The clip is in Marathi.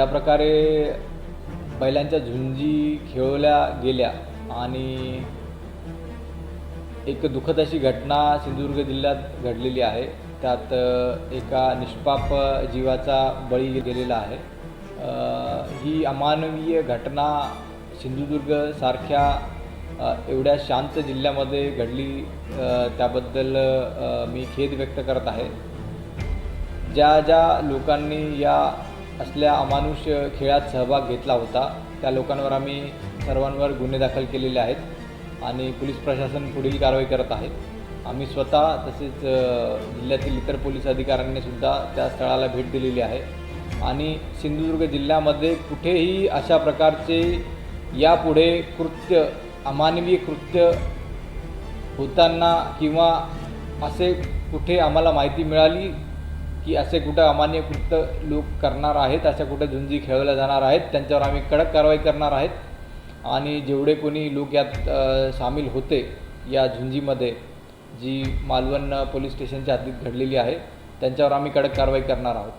ज्या प्रकारे बैलांच्या झुंजी खेळवल्या गेल्या आणि एक दुःखद अशी घटना सिंधुदुर्ग जिल्ह्यात घडलेली आहे. त्यात एका निष्पाप जीवाचा बळी गेलेला आहे. ही अमानवीय घटना सिंधुदुर्गसारख्या एवढ्या शांत जिल्ह्यामध्ये घडली त्याबद्दल मी खेद व्यक्त करत आहे. ज्या ज्या लोकांनी या असल्या अमानुष खेळात सहभाग घेतला होता. त्या लोकांवर आम्ही सर्वांवर गुन्हे दाखल केलेले आहेत आणि पोलीस प्रशासन पुढील कारवाई करत आहे. आम्ही स्वतः तसेच जिल्ह्यातील इतर पोलीस अधिकाऱ्यांनी सुद्धा त्या स्थळाला भेट दिलेली आहे. आणि सिंधुदुर्ग जिल्ह्यामध्ये कुठेही अशा प्रकारचे यापुढे कृत्य अमानवीय कृत्य होताना किंवा असे कुठे आम्हाला माहिती मिळाली की असे कुठं अमान्य कृत्य लोक करणार आहेत अशा कुठे झुंजी खेळवल्या जाणार आहेत त्यांच्यावर आम्ही कडक कारवाई करणार आहेत. आणि जेवढे कोणी लोक यात सामील होते या झुंजीमध्ये जी मालवण पोलीस स्टेशनच्या हद्दीत घडलेली आहे त्यांच्यावर आम्ही कडक कारवाई करणार आहोत.